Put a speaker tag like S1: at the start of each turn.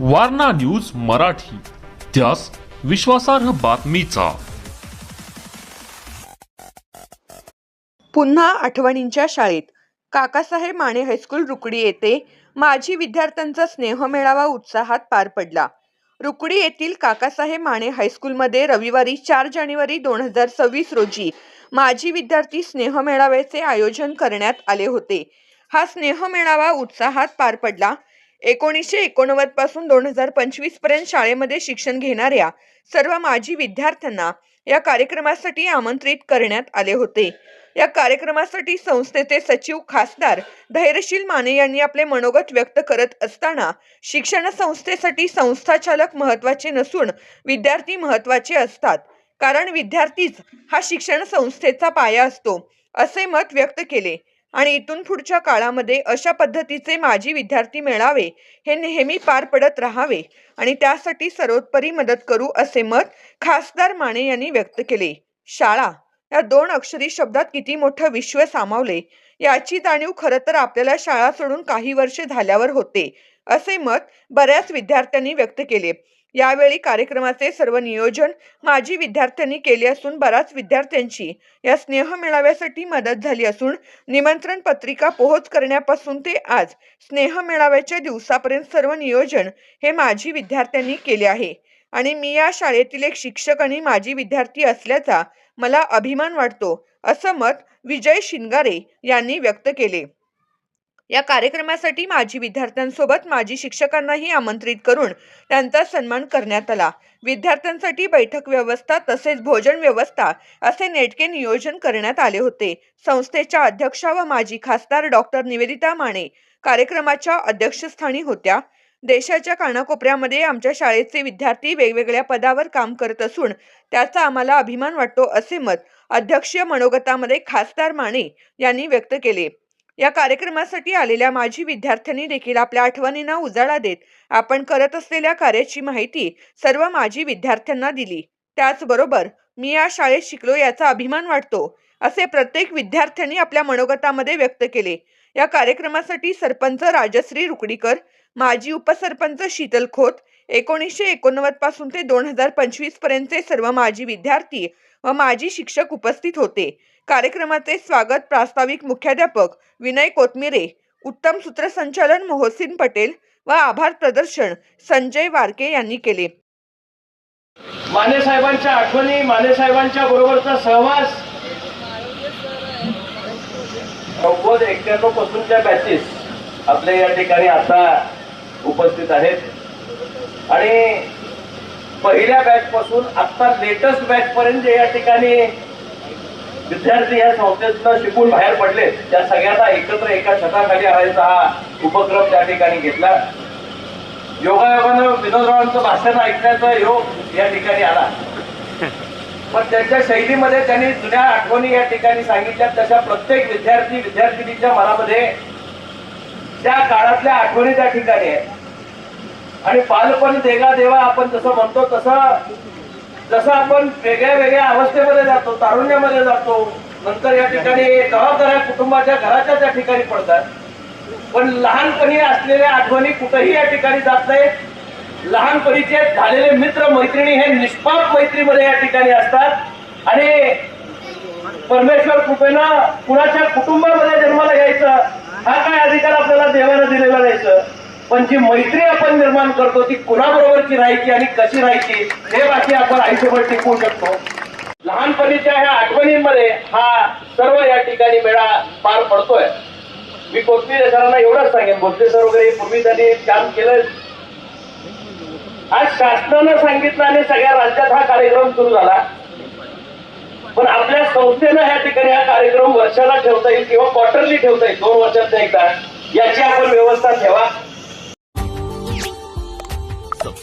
S1: Warna news Marathi त्यास विश्वासार्ह बातमीचा.
S2: पुन्हा आठवणींच्या शाळेत. काकासाहेब माने हायस्कूल रुकडी येथे माजी विद्यार्थ्यांचा स्नेहमेळावा उत्साहात पार पडला. रुकडी येथील काकासाहेब माने हायस्कूलमध्ये रविवारी चार जानेवारी दोन हजार सव्वीस रोजी माजी विद्यार्थी स्नेहमेळाव्याचे आयोजन करण्यात आले होते. हा स्नेहमेळावा उत्साहात पार पडला. एकोणीसशे एकोणनव्वदपासून दोन हजार पंचवीसपर्यंत शाळेमध्ये शिक्षण घेणाऱ्या सर्व माजी विद्यार्थ्यांना या कार्यक्रमासाठी आमंत्रित करण्यात आले होते. या कार्यक्रमासाठी संस्थेचे सचिव खासदार धैर्यशील माने यांनी आपले मनोगत व्यक्त करत असताना शिक्षण संस्थेसाठी संस्थाचालक महत्त्वाचे नसून विद्यार्थी महत्त्वाचे असतात. कारण विद्यार्थीच हा शिक्षण संस्थेचा पाया असतो असे मत व्यक्त केले. आणि इथून पुढच्या काळामध्ये अशा पद्धतीचे माजी विद्यार्थी मिळावे हे नेहमी पार पडत राहावे आणि त्यासाठी सर्वोत्परी मदत करू असे मत खासदार माने यांनी व्यक्त केले. शाळा या दोन अक्षरी शब्दात किती मोठं विश्व सामावले? याची जाणीव खरं तर आपल्याला शाळा सोडून काही वर्षे झाल्यावर होते असे मत बऱ्याच विद्यार्थ्यांनी व्यक्त केले. यावेळी कार्यक्रमाचे सर्व नियोजन माजी विद्यार्थ्यांनी केले असून बऱ्याच विद्यार्थ्यांची या स्नेह मेळाव्यासाठी मदत झाली असून निमंत्रण पत्रिका पोहोच करण्यापासून ते आज स्नेह मेळाव्याच्या दिवसापर्यंत सर्व नियोजन हे माजी विद्यार्थ्यांनी केले आहे. आणि मी या शाळेतील एक शिक्षक आणि माजी विद्यार्थी असल्याचा मला अभिमान वाटतो असं मत विजय शिंगारे यांनी व्यक्त केले. या कार्यक्रमासाठी माजी विद्यार्थ्यांसोबत माजी शिक्षकांनाही आमंत्रित करून त्यांचा सन्मान करण्यात आला. विद्यार्थ्यांसाठी बैठक व्यवस्था तसेच भोजन व्यवस्था असे नेटके नियोजन करण्यात आले होते. संस्थेच्या अध्यक्षा व माजी खासदार डॉक्टर निवेदिता माने कार्यक्रमाच्या अध्यक्षस्थानी होत्या. देशाच्या कानाकोपऱ्यामध्ये आमच्या शाळेचे विद्यार्थी वेगवेगळ्या पदावर काम करत असून त्याचा आम्हाला अभिमान वाटतो असे मत अध्यक्षीय मनोगतामध्ये खासदार माने यांनी व्यक्त केले. या कार्यक्रमासाठी आलेल्या माजी विद्यार्थ्यांनी देखील आपल्या आठवणींना उजाळा देत आपण करत असलेल्या कार्याची माहिती सर्व माजी विद्यार्थ्यांना दिली. त्याचबरोबर मी या शाळेत शिकलो याचा अभिमान वाटतो असे प्रत्येक विद्यार्थ्यांनी आपल्या मनोगतामध्ये व्यक्त केले. या कार्यक्रमासाठी सरपंच राजश्री रुकडीकर माजी उपसरपंच शीतल खोत एकोणीसशे एकोणनव्वदपासून ते दोन हजार पंचवीस पर्यंतचे सर्व माजी विद्यार्थी व माजी शिक्षक उपस्थित होते. कार्यक्रमाचे स्वागत प्रास्ताविक मुख्याध्यापक विनय कोथमिरे उत्तम सूत्रसंचालन मोहसिन पटेल व आभार प्रदर्शन संजय वारके यांनी केले.
S3: माने साहेबांच्या आठवणी माने साहेबांच्या बरोबरचा सहवास. नव्वद एक्क्याण्णव पासूनच्या बॅचेस आपल्या या ठिकाणी आता उपस्थित आहेत. आणि पहिल्या बॅच पासून आता लेटेस्ट बॅच पर्यंत या ठिकाणी विद्यार्थी या संस्थेतनं शिकून बाहेर पडले. त्या सगळ्यांना एकत्र एका छताखाली आणायचा हा उपक्रम त्या ठिकाणी घेतला. योगायोगानं विनोदरावांचं भाषण ऐकण्याचा योग या ठिकाणी आला. पण त्यांच्या शैलीमध्ये त्यांनी जुन्या आठवणी या ठिकाणी सांगितल्या. तशा प्रत्येक विद्यार्थी विद्यार्थिनीच्या मनामध्ये त्या काळातल्या आठवणी त्या ठिकाणी आहेत. आणि बालपण देगा देवा आपण जसं म्हणतो तसं जसं आपण वेगळ्या वेगळ्या अवस्थेमध्ये जातो तारुण्यामध्ये जातो नंतर या ठिकाणी जबाबदाऱ्या कुटुंबाच्या घराच्या त्या ठिकाणी पडतात. पण लहानपणी असलेल्या आठवणी कुठेही या ठिकाणी जात नाहीत. लहानपणीचे झालेले मित्र मैत्रिणी हे निष्पाप मैत्रीमध्ये या ठिकाणी असतात. आणि परमेश्वर कृपेनं कुणाच्या कुटुंबामध्ये जन्माला घ्यायचं हा काय अधिकार आपल्याला देवानं दिलेला द्यायचं पण जी मैत्री आपण निर्माण करतो ती कुणाबरोबरची राहायची आणि कशी राहायची हे बाकी आपण आयुष्यभर टिकवू शकतो. लहानपणीच्या ह्या आठवणींमध्ये हा सर्व या ठिकाणी मेळा पार पडतोय. मी कोथमीर सरांना एवढंच सांगेन भोसले सर वगैरे पूर्वी त्यांनी काम केलं आज शासनानं सांगितलं आणि सगळ्या राज्यात हा कार्यक्रम सुरू झाला. पण आपल्या संस्थेनं ह्या ठिकाणी हा कार्यक्रम वर्षाला ठेवता येईल किंवा क्वार्टरली ठेवता येईल दोन वर्षात एकदा. याची आपण व्यवस्था ठेवा.